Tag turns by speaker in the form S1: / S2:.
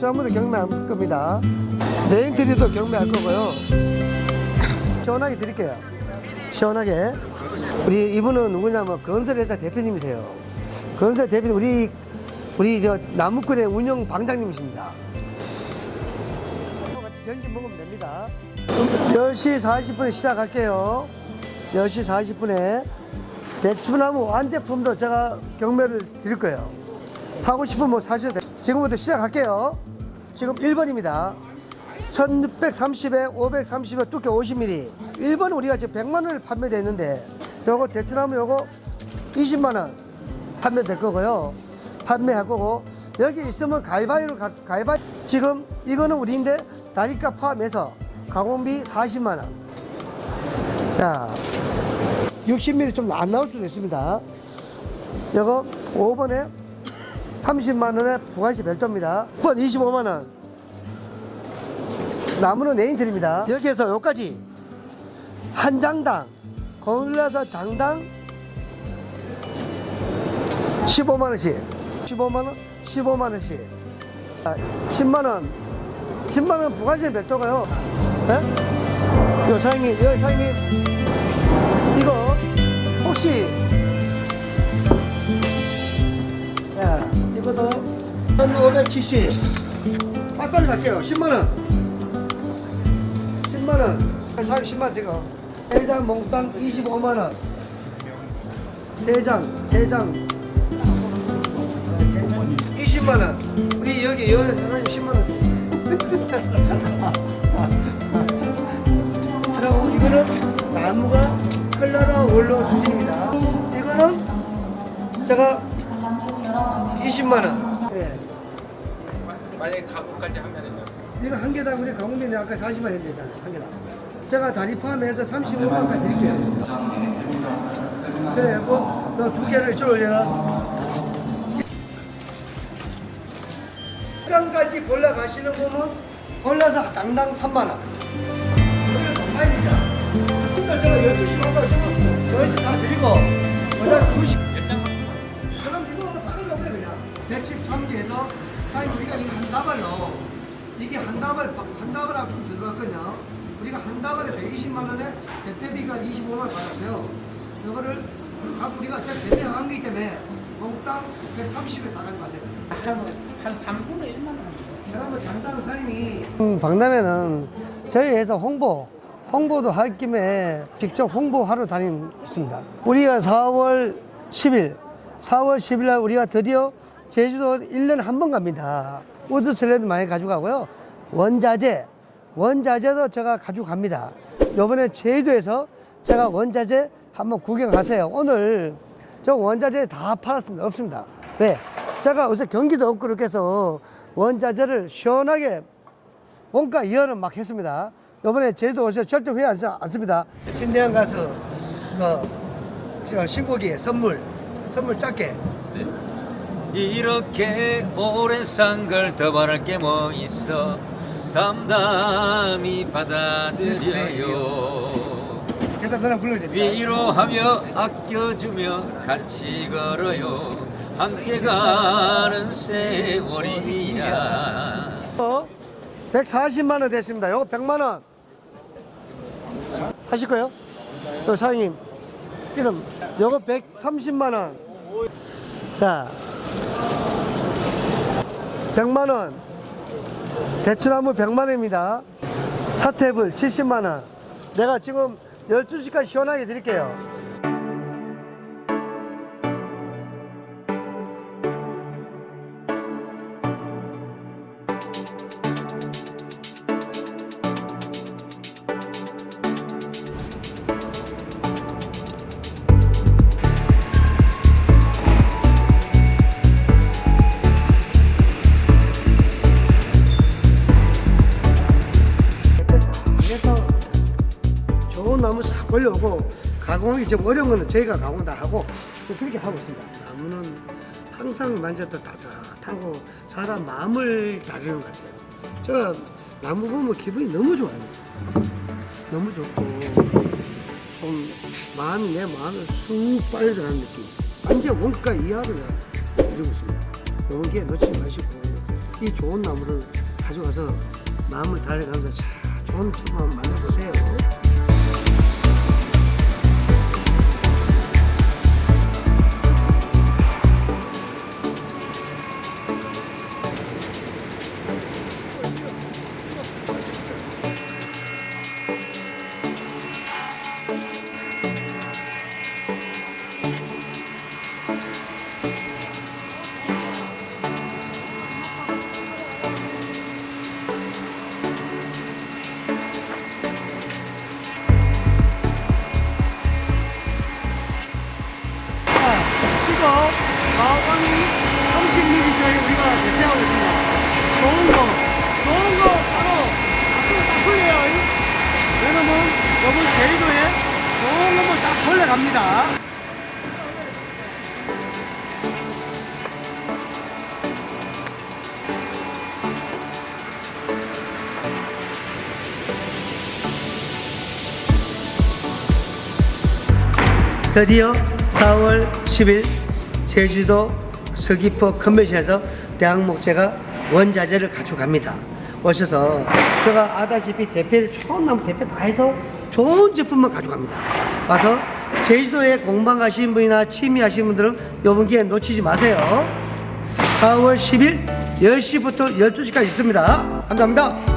S1: 대추나무도 경매할 겁니다. 네임트리도 경매할 거고요. 시원하게 드릴게요. 시원하게. 우리 이분은 누구냐면 건설회사 대표님이세요. 건설 대표님 우리 우리 저 나무꾼의 운영 방장님이십니다. 같이 전진 먹으면 됩니다. 10시 40분에 시작할게요. 10시 40분에 대추나무 완제품도 제가 경매를 드릴 거예요. 사고 싶으면 뭐 사셔도 돼요. 지금부터 시작할게요. 지금 1번입니다. 1630에 530에 두께 50mm. 1번 우리가 지금 100만 원을 판매됐는데 요거 대추나무 요거 20만 원 판매될 거고요. 판매할 거고 여기 있으면 가위바위로 가, 가위바위 지금 이거는 우리인데 다리값 포함해서 가공비 40만 원. 자, 60mm 좀 안 나올 수도 있습니다. 요거 5번에 30만 원에 부가시 별도입니다. 6번 25만 원. 나무는 네인틀입니다. 이렇게 해서 여기까지 한 장당 골라서 장당 15만 원씩 15만 원 15만 원씩 자, 10만 원 10만 원 부가세 별도가요 예? 요 사장님 요 사장님 1570 빨리빨리 갈게요. 10만원. 10만원. 사장님 10만원 되고 해장 몽땅 25만원. 3장 3장. 20만원. 우리 여기 여 사장님 10만원. 그리고 이거는 나무가 컬러라 올로 수준입니다. 이거는 제가 20만원. 예.
S2: 만약에 가구까지 하면은요.
S1: 이거 한 개당 우리 강원면에 아까 40만 원 했잖아요. 한 개당. 제가 다리 포함해서 35만 원 드릴게요. 그래갖고 너두 개를 이쪽으로 올려라. 장까지 골라 가시는 분은 골라서 당당 3만 원. 이걸 정말입니다. 그러니까 제가 12시 한번 지금 저시 다 드리고 그 다음 2시 그럼 이거 다른 거 없네 그냥 대칩 3개에서 사장님 우리가 이거 한 다발로 이게 한 다발 한 다발하고 좀 들어갔거든요. 우리가 한 다발에 120만 원에 대패비가 25만 원 받았어요. 이거를 각 우리가 제가 대패한 거기 때문에 몽땅 130에 나갈 것 같아요.
S2: 한 3분의 1만 원.
S1: 그러면 장당 사장님이 음, 박람회는 저희 회사 홍보 홍보도 할 김에 직접 홍보하러 다니습니다. 우리가 4월 10일 4월 10일 날 우리가 드디어 제주도 1년에 한 번 갑니다. 우드 슬레드 많이 가져가고요. 원자재 원자재도 제가 가져갑니다. 요번에 제주도에서 제가 원자재 한번 구경하세요. 오늘 저 원자재 다 팔았습니다. 없습니다. 네. 제가 요새 경기도 없고 그렇게 해서 원자재를 시원하게 원가 이연을 막 했습니다. 이번에 제주도 오셔서 절대 후회 하지 않습니다. 신대영 가수 그 신곡이 선물 선물 작게
S3: 이렇게 오랜 산걸 더 바랄 게 뭐 있어 담담히 받아들여요
S1: 일단 노래 불러야 됩니다.
S3: 위로하며 아껴주며 같이 걸어요 함께 가는 세월이야
S1: 140만 원 됐습니다. 요거 100만 원 하실 거요? 또 사장님 이름 요거 130만 원. 자 100만 원. 대추나무 100만 원입니다. 차태블 70만 원. 내가 지금 12시까지 시원하게 드릴게요. 걸려오고 가공하기 좀 어려운 거는 저희가 가공 다 하고 좀 그렇게 하고 있습니다. 나무는 항상 만져도 따뜻하고 사람 마음을 다루는 것 같아요. 제가 나무 보면 기분이 너무 좋아요. 너무 좋고 좀 마음이 내 마음을 쑥 빨려들어가는 느낌. 완전 원가 이하로 이루고 있습니다. 이런 게 놓치지 마시고 이 좋은 나무를 가져가서 마음을 달래가면서 자, 좋은 한번 만들어 보세요. 거 가원 30ml 우리가 대체하고 있습니다. 좋은 거, 좋은 거 바로 딱 풀려요. 왜냐면 여기 제주도에 좋은 것만 딱 돌려갑니다. 드디어 4월 10일 제주도 서귀포 컨벤션에서 대학목재가 원자재를 가져갑니다. 오셔서 제가 아다시피 대패를 처음 나무 대패 다 해서 좋은 제품만 가져갑니다. 와서 제주도에 공방 가시는 분이나 취미 하시는 분들은 이번 기회 놓치지 마세요. 4월 10일 10시부터 12시까지 있습니다. 감사합니다.